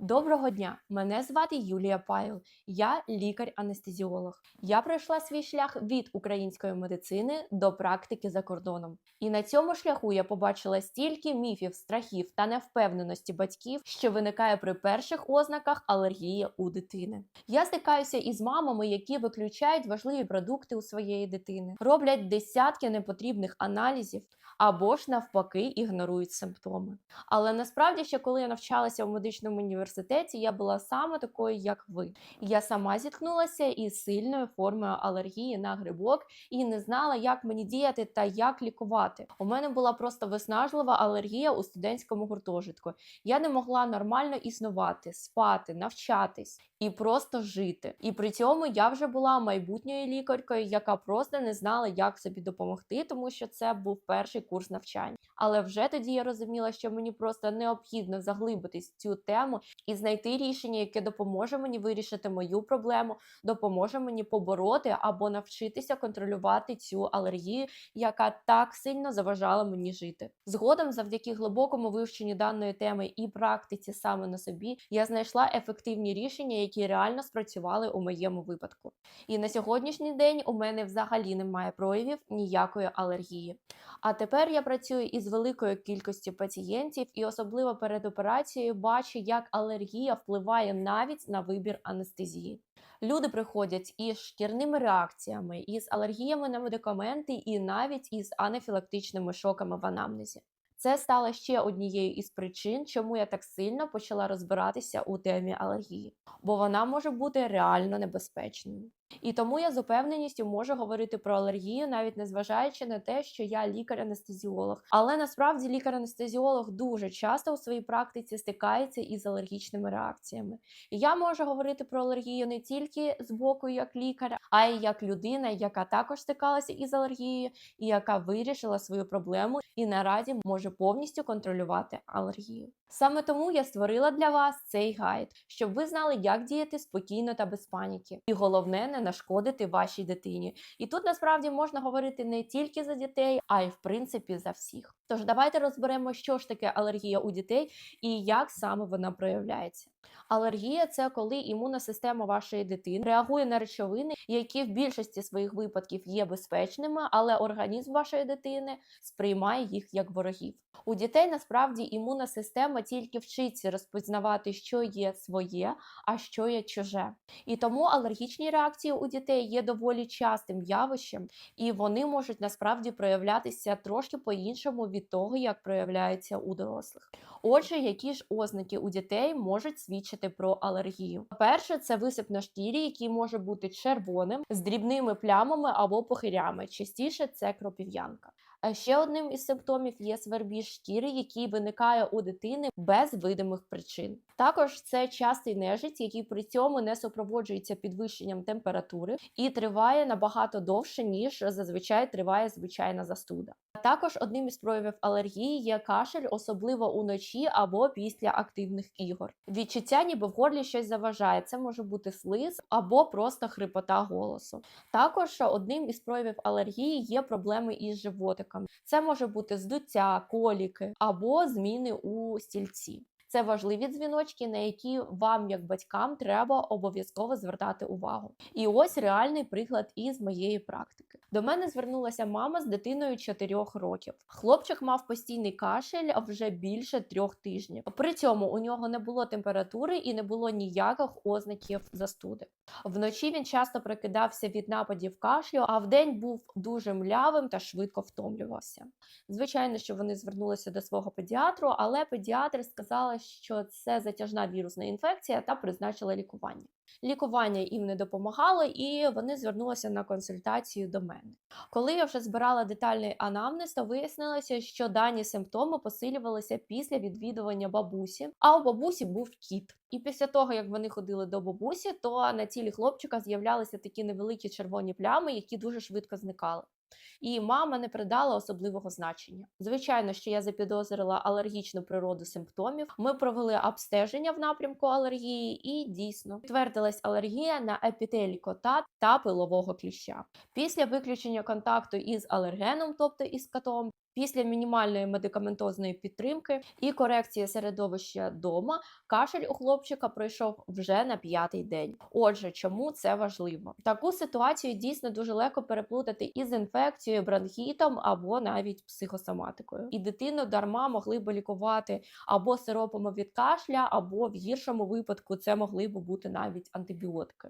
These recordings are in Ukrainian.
Доброго дня! Мене звати Юлія Пайл. Я лікар-анестезіолог. Я пройшла свій шлях від української медицини до практики за кордоном. І на цьому шляху я побачила стільки міфів, страхів та невпевненості батьків, що виникає при перших ознаках алергії у дитини. Я стикаюся із мамами, які виключають важливі продукти у своєї дитини, роблять десятки непотрібних аналізів або ж навпаки ігнорують симптоми. Але насправді, ще коли я навчалася у медичному університеті, я була саме такою, як ви. Я сама зіткнулася із сильною формою алергії на грибок і не знала, як мені діяти та як лікувати. У мене була просто виснажлива алергія у студентському гуртожитку. Я не могла нормально існувати, спати, навчатись і просто жити. І при цьому я вже була майбутньою лікаркою, яка просто не знала, як собі допомогти, тому що це був перший курс навчання. Але вже тоді я розуміла, що мені просто необхідно заглибитись в цю тему і знайти рішення, яке допоможе мені вирішити мою проблему, допоможе мені побороти або навчитися контролювати цю алергію, яка так сильно заважала мені жити. Згодом, завдяки глибокому вивченню даної теми і практиці саме на собі, я знайшла ефективні рішення, які реально спрацювали у моєму випадку. І на сьогоднішній день у мене взагалі немає проявів ніякої алергії. А тепер я працюю із великою кількістю пацієнтів і особливо перед операцією бачу, як алергія впливає навіть на вибір анестезії. Люди приходять із шкірними реакціями, із алергіями на медикаменти і навіть із анафілактичними шоками в анамнезі. Це стало ще однією із причин, чому я так сильно почала розбиратися у темі алергії, бо вона може бути реально небезпечною. І тому я з упевненістю можу говорити про алергію, навіть незважаючи на те, що я лікар-анестезіолог. Але насправді лікар-анестезіолог дуже часто у своїй практиці стикається із алергічними реакціями. І я можу говорити про алергію не тільки з боку як лікаря, а й як людина, яка також стикалася із алергією, і яка вирішила свою проблему і наразі може повністю контролювати алергію. Саме тому я створила для вас цей гайд, щоб ви знали, як діяти спокійно та без паніки. І головне не нашкодити вашій дитині. І тут насправді можна говорити не тільки за дітей, а й в принципі за всіх. Тож давайте розберемо, що ж таке алергія у дітей і як саме вона проявляється. Алергія це коли імунна система вашої дитини реагує на речовини, які в більшості своїх випадків є безпечними, але організм вашої дитини сприймає їх як ворогів. У дітей насправді імунна система тільки вчиться розпізнавати, що є своє, а що є чуже. І тому алергічні реакції у дітей є доволі частим явищем, і вони можуть насправді проявлятися трошки по-іншому від того, як проявляються у дорослих. Отже, які ж ознаки у дітей можуть свідчити про алергію? Перше, це висип на шкірі, який може бути червоним з дрібними плямами або похирями. Частіше це кропів'янка. А Ще одним із симптомів є свербіж шкіри, який виникає у дитини без видимих причин. Також це частий нежить, який при цьому не супроводжується підвищенням температури і триває набагато довше, ніж зазвичай триває звичайна застуда. Також одним із проявів алергії є кашель, особливо уночі або після активних ігор. Відчуття, ніби в горлі щось заважає. Це може бути слиз або просто хрипота голосу. Також одним із проявів алергії є проблеми із животиком. Це може бути здуття, коліки або зміни у стільці. Це важливі дзвіночки, на які вам, як батькам, треба обов'язково звертати увагу. І ось реальний приклад із моєї практики. До мене звернулася мама з дитиною 4 років. Хлопчик мав постійний кашель вже більше трьох тижнів. При цьому у нього не було температури і не було ніяких ознаків застуди. Вночі він часто прикидався від нападів кашлю, а вдень був дуже млявим та швидко втомлювався. Звичайно, що вони звернулися до свого педіатру, але педіатр сказала, що це затяжна вірусна інфекція та призначила лікування. Лікування їм не допомагало, і вони звернулися на консультацію до мене. Коли я вже збирала детальний анамнез, то вияснилося, що дані симптоми посилювалися після відвідування бабусі, а у бабусі був кіт. І після того, як вони ходили до бабусі, то на тілі хлопчика з'являлися такі невеликі червоні плями, які дуже швидко зникали. І мама не придала особливого значення. Звичайно, що я запідозрила алергічну природу симптомів. Ми провели обстеження в напрямку алергії, і дійсно підтвердилась алергія на епітелій кота та пилового кліща. Після виключення контакту із алергеном, тобто із котом, Після мінімальної медикаментозної підтримки і корекції середовища дома кашель у хлопчика пройшов вже на п'ятий день. Отже, чому це важливо? Таку ситуацію дійсно дуже легко переплутати із інфекцією, бронхітом або навіть психосоматикою. І дитину дарма могли би лікувати або сиропами від кашля, або в гіршому випадку це могли би бути навіть антибіотики.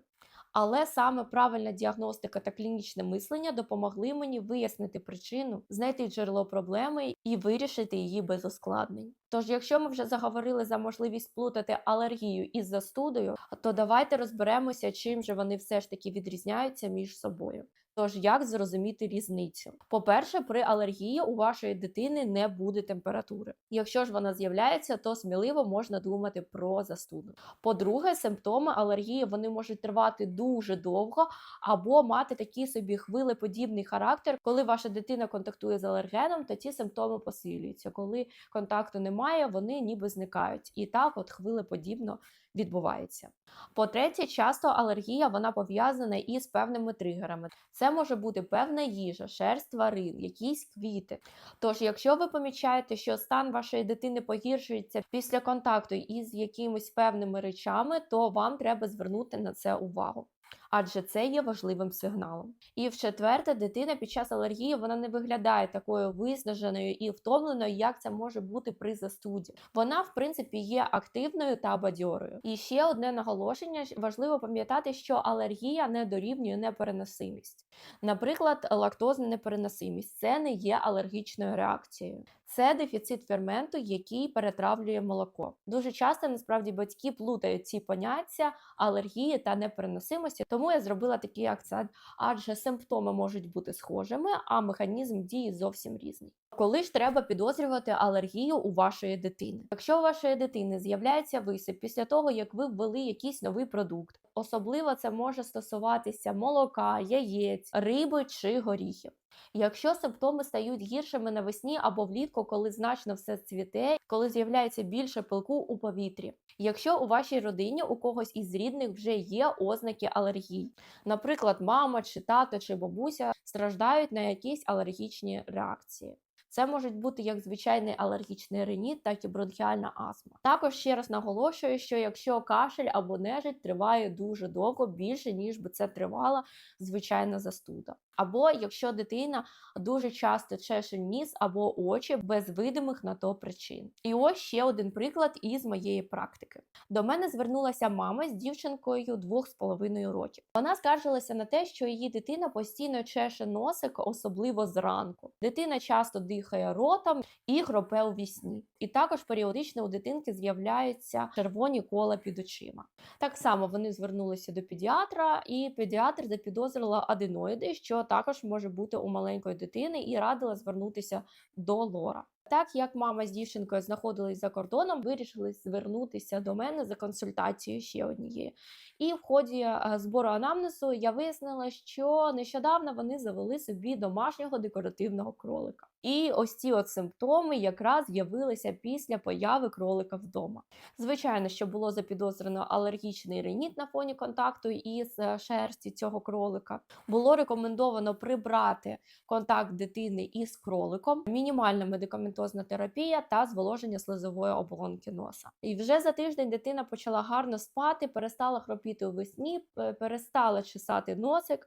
Але саме правильна діагностика та клінічне мислення допомогли мені вияснити причину, знайти джерело проблеми і вирішити її без ускладнень. Тож, якщо ми вже заговорили за можливість плутати алергію із застудою, то давайте розберемося, чим же вони все ж таки відрізняються між собою. Тож, як зрозуміти різницю? По-перше, при алергії у вашої дитини не буде температури. Якщо ж вона з'являється, то сміливо можна думати про застуду. По-друге, симптоми алергії вони можуть тривати дуже довго або мати такий собі хвилеподібний характер. Коли ваша дитина контактує з алергеном, то ці симптоми посилюються. Коли контакту немає, вони ніби зникають. І так, от хвилеподібно відбувається. По-третє, часто алергія вона пов'язана із певними тригерами. Це може бути певна їжа, шерсть тварин, якісь квіти. Тож, якщо ви помічаєте, що стан вашої дитини погіршується після контакту із якимись певними речами, то вам треба звернути на це увагу. Адже це є важливим сигналом. І в четверте, дитина під час алергії вона не виглядає такою виснаженою і втомленою, як це може бути при застуді. Вона, в принципі, є активною та бадьорою. І ще одне наголошення: важливо пам'ятати, що алергія не дорівнює непереносимість. Наприклад, лактозна непереносимість це не є алергічною реакцією. Це дефіцит ферменту, який перетравлює молоко. Дуже часто насправді батьки плутають ці поняття алергії та непереносимості, тому я зробила такий акцент, адже симптоми можуть бути схожими, а механізм дії зовсім різний. Коли ж треба підозрювати алергію у вашої дитини? Якщо у вашої дитини з'являється висип після того, як ви ввели якийсь новий продукт, особливо це може стосуватися молока, яєць, риби чи горіхів. Якщо симптоми стають гіршими навесні або влітку, коли значно все цвіте, коли з'являється більше пилку у повітрі. Якщо у вашій родині у когось із рідних вже є ознаки алергії, наприклад, мама чи тато чи бабуся страждають на якісь алергічні реакції. Це можуть бути як звичайний алергічний реніт, так і бронхіальна астма. Також ще раз наголошую, що якщо кашель або нежить триває дуже довго, більше ніж би це тривала звичайна застуда. Або якщо дитина дуже часто чеше ніс або очі без видимих на то причин. І ось ще один приклад із моєї практики. До мене звернулася мама з дівчинкою двох з половиною років. Вона скаржилася на те, що її дитина постійно чеше носик, особливо зранку. Дитина часто дихає ротом і хропе у вісні. І також періодично у дитинки з'являються червоні кола під очима. Так само вони звернулися до педіатра, і педіатр запідозрила аденоїди, що також може бути у маленької дитини, і радила звернутися до лора. Так як мама з дівчинкою знаходились за кордоном, вирішили звернутися до мене за консультацією ще однією. І в ході е, збору анамнезу я вияснила, що нещодавно вони завели собі домашнього декоративного кролика. І ось ці от симптоми якраз з'явилися після появи кролика вдома. Звичайно, що було запідозрено алергічний реніт на фоні контакту із е, шерсті цього кролика. Було рекомендовано прибрати контакт дитини із кроликом, мінімальна медикаментозна терапія та зволоження слизової оболонки носа. І вже за тиждень дитина почала гарно спати, перестала хропіти у весні, перестала чесати носик.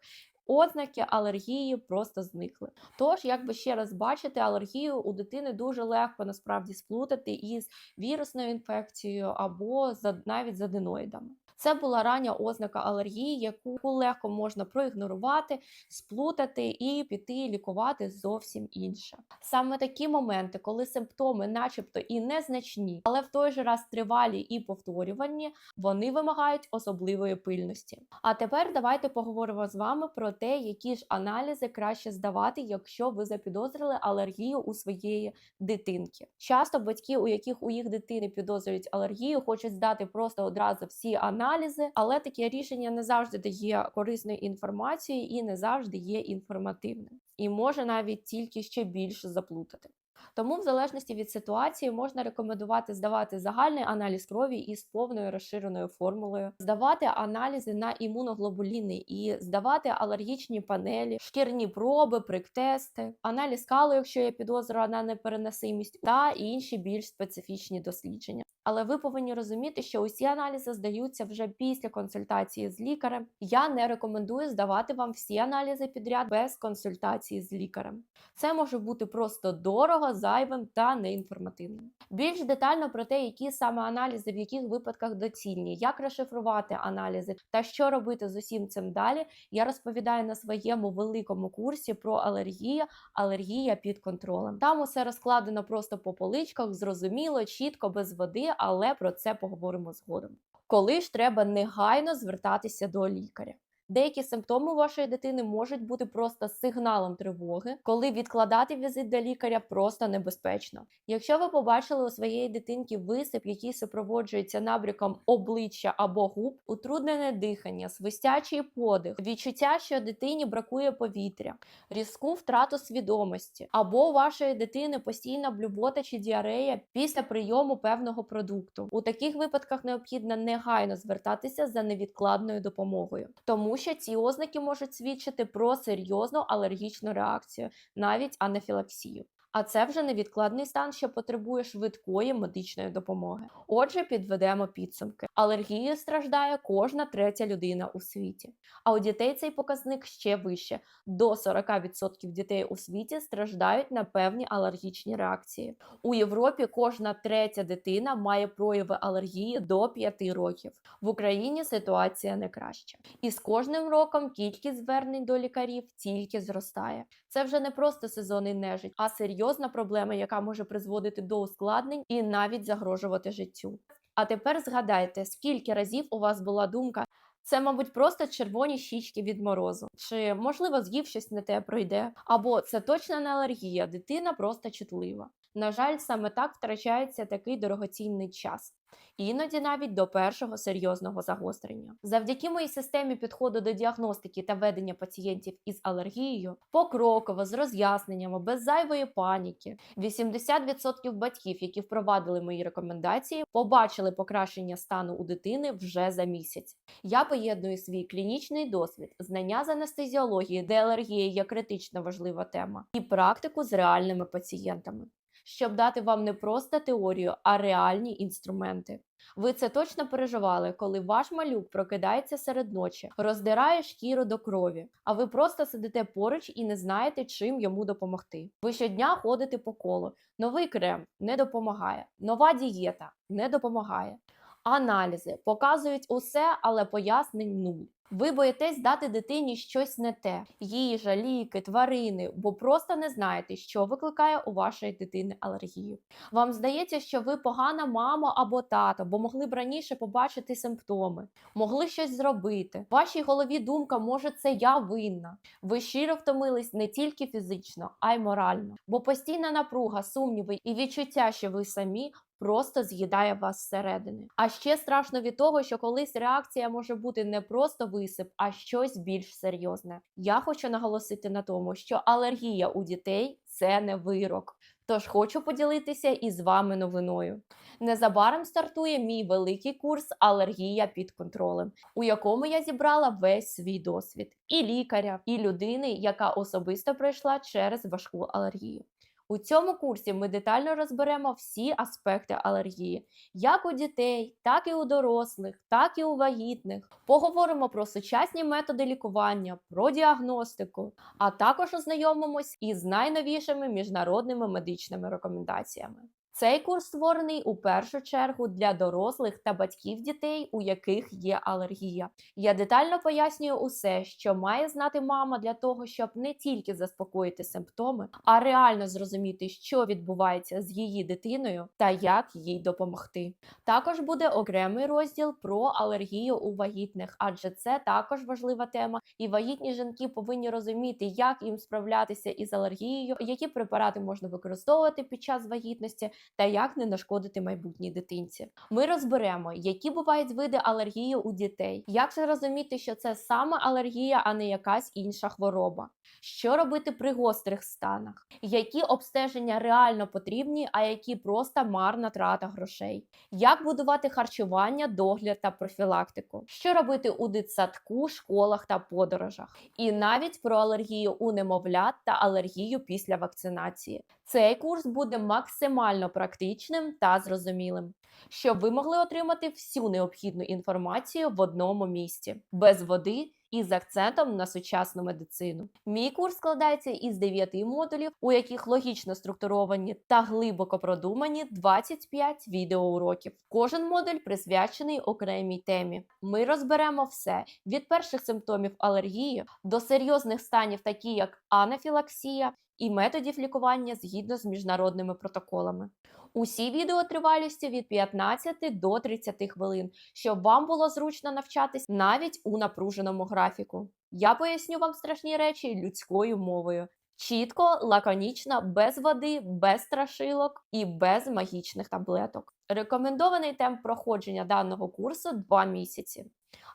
Ознаки алергії просто зникли. Тож, як би ще раз бачите, алергію у дитини дуже легко насправді сплутати із вірусною інфекцією або за навіть з аденоїдами. Це була рання ознака алергії, яку легко можна проігнорувати, сплутати і піти лікувати зовсім інше. Саме такі моменти, коли симптоми, начебто, і незначні, але в той же раз тривалі і повторювані, вони вимагають особливої пильності. А тепер давайте поговоримо з вами про те, які ж аналізи краще здавати, якщо ви запідозрили алергію у своєї дитинки. Часто батьки, у яких у їх дитини підозрюють алергію, хочуть здати просто одразу всі аналізи, але таке рішення не завжди дає корисної інформації і не завжди є інформативним, і може навіть тільки ще більше заплутати. Тому, в залежності від ситуації, можна рекомендувати здавати загальний аналіз крові із повною розширеною формулою, здавати аналізи на імуноглобуліни і здавати алергічні панелі, шкірні проби, приктести, аналіз калу, якщо є підозра на непереносимість, та інші більш специфічні дослідження. Але ви повинні розуміти, що усі аналізи здаються вже після консультації з лікарем. Я не рекомендую здавати вам всі аналізи підряд без консультації з лікарем. Це може бути просто дорого, зайвим та неінформативним. Більш детально про те, які саме аналізи в яких випадках доцільні, як розшифрувати аналізи та що робити з усім цим далі, я розповідаю на своєму великому курсі про алергію, алергія під контролем. Там усе розкладено просто по поличках, зрозуміло, чітко, без води, але про це поговоримо згодом. Коли ж треба негайно звертатися до лікаря? Деякі симптоми вашої дитини можуть бути просто сигналом тривоги, коли відкладати візит до лікаря просто небезпечно. Якщо ви побачили у своєї дитинки висип, який супроводжується набряком обличчя або губ, утруднене дихання, свистячий подих, відчуття, що дитині бракує повітря, різку втрату свідомості, або у вашої дитини постійна блювота чи діарея після прийому певного продукту. У таких випадках необхідно негайно звертатися за невідкладною допомогою, тому що ці ознаки можуть свідчити про серйозну алергічну реакцію, навіть анафілаксію. А це вже невідкладний стан, що потребує швидкої медичної допомоги. Отже, підведемо підсумки. Алергією страждає кожна третя людина у світі. А у дітей цей показник ще вище. До 40% дітей у світі страждають на певні алергічні реакції. У Європі кожна третя дитина має прояви алергії до 5 років. В Україні ситуація не краща. І з кожним роком кількість звернень до лікарів тільки зростає. Це вже не просто сезонний нежить, а серйозна проблема, яка може призводити до ускладнень і навіть загрожувати життю. А тепер згадайте, скільки разів у вас була думка. Це, мабуть, просто червоні щічки від морозу, чи можливо з'їв щось не те пройде, або це точно не алергія, дитина просто чутлива. На жаль, саме так втрачається такий дорогоцінний час. Іноді навіть до першого серйозного загострення. Завдяки моїй системі підходу до діагностики та ведення пацієнтів із алергією, покроково з роз'ясненнями, без зайвої паніки, 80% батьків, які впровадили мої рекомендації, побачили покращення стану у дитини вже за місяць. Я поєдную свій клінічний досвід, знання з анестезіології, де алергія є критично важлива тема, і практику з реальними пацієнтами щоб дати вам не просто теорію, а реальні інструменти. Ви це точно переживали, коли ваш малюк прокидається серед ночі, роздирає шкіру до крові, а ви просто сидите поруч і не знаєте, чим йому допомогти. Ви щодня ходите по колу. Новий крем не допомагає, нова дієта не допомагає. Аналізи показують усе, але пояснень нуль. Ви боїтесь дати дитині щось не те: їжа, ліки, тварини, бо просто не знаєте, що викликає у вашої дитини алергію. Вам здається, що ви погана мама або тато, бо могли б раніше побачити симптоми, могли щось зробити. В вашій голові думка, може, це я винна. Ви щиро втомились не тільки фізично, а й морально, бо постійна напруга, сумніви і відчуття, що ви самі просто з'їдає вас зсередини. А ще страшно від того, що колись реакція може бути не просто висип, а щось більш серйозне. Я хочу наголосити на тому, що алергія у дітей це не вирок. Тож хочу поділитися із вами новиною. Незабаром стартує мій великий курс Алергія під контролем, у якому я зібрала весь свій досвід і лікаря, і людини, яка особисто пройшла через важку алергію. У цьому курсі ми детально розберемо всі аспекти алергії, як у дітей, так і у дорослих, так і у вагітних. Поговоримо про сучасні методи лікування, про діагностику, а також ознайомимось із найновішими міжнародними медичними рекомендаціями. Цей курс створений у першу чергу для дорослих та батьків дітей, у яких є алергія. Я детально пояснюю усе, що має знати мама для того, щоб не тільки заспокоїти симптоми, а реально зрозуміти, що відбувається з її дитиною та як їй допомогти. Також буде окремий розділ про алергію у вагітних, адже це також важлива тема, і вагітні жінки повинні розуміти, як їм справлятися із алергією, які препарати можна використовувати під час вагітності та як не нашкодити майбутній дитинці. Ми розберемо, які бувають види алергії у дітей, як зрозуміти, що це саме алергія, а не якась інша хвороба. Що робити при гострих станах? Які обстеження реально потрібні, а які просто марна трата грошей? Як будувати харчування, догляд та профілактику? Що робити у дитсадку, школах та подорожах? І навіть про алергію у немовлят та алергію після вакцинації. Цей курс буде максимально практичним та зрозумілим, щоб ви могли отримати всю необхідну інформацію в одному місці, без води і з акцентом на сучасну медицину. Мій курс складається із 9 модулів, у яких логічно структуровані та глибоко продумані 25 відеоуроків. Кожен модуль присвячений окремій темі. Ми розберемо все від перших симптомів алергії до серйозних станів, такі як анафілаксія, і методів лікування згідно з міжнародними протоколами. Усі відео тривалістю від 15 до 30 хвилин, щоб вам було зручно навчатись навіть у напруженому графіку. Я поясню вам страшні речі людською мовою. Чітко, лаконічно, без води, без страшилок і без магічних таблеток. Рекомендований темп проходження даного курсу 2 місяці.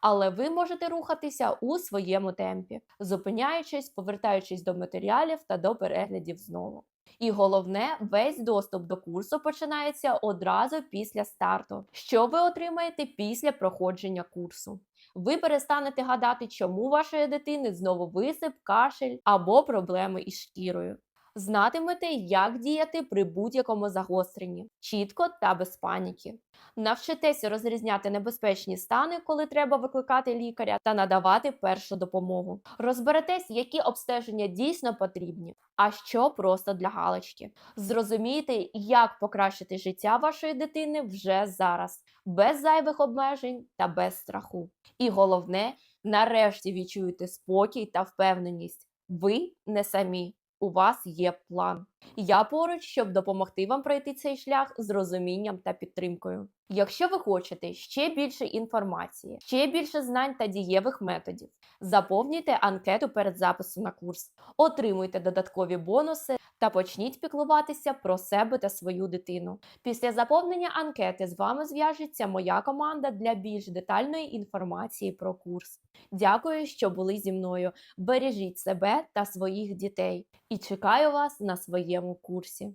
Але ви можете рухатися у своєму темпі, зупиняючись, повертаючись до матеріалів та до переглядів знову. І головне, весь доступ до курсу починається одразу після старту. Що ви отримаєте після проходження курсу? Ви перестанете гадати, чому вашої дитини знову висип, кашель або проблеми із шкірою. Знатимете, як діяти при будь-якому загостренні, чітко та без паніки. Навчитеся розрізняти небезпечні стани, коли треба викликати лікаря та надавати першу допомогу. Розберетесь, які обстеження дійсно потрібні, а що просто для галочки. Зрозумієте, як покращити життя вашої дитини вже зараз, без зайвих обмежень та без страху. І головне, нарешті відчуєте спокій та впевненість. Ви не самі. У вас є план. Я поруч, щоб допомогти вам пройти цей шлях з розумінням та підтримкою. Якщо ви хочете ще більше інформації, ще більше знань та дієвих методів, заповнюйте анкету перед записом на курс, отримуйте додаткові бонуси та почніть піклуватися про себе та свою дитину. Після заповнення анкети з вами зв'яжеться моя команда для більш детальної інформації про курс. Дякую, що були зі мною. Бережіть себе та своїх дітей і чекаю вас на своєму курсі.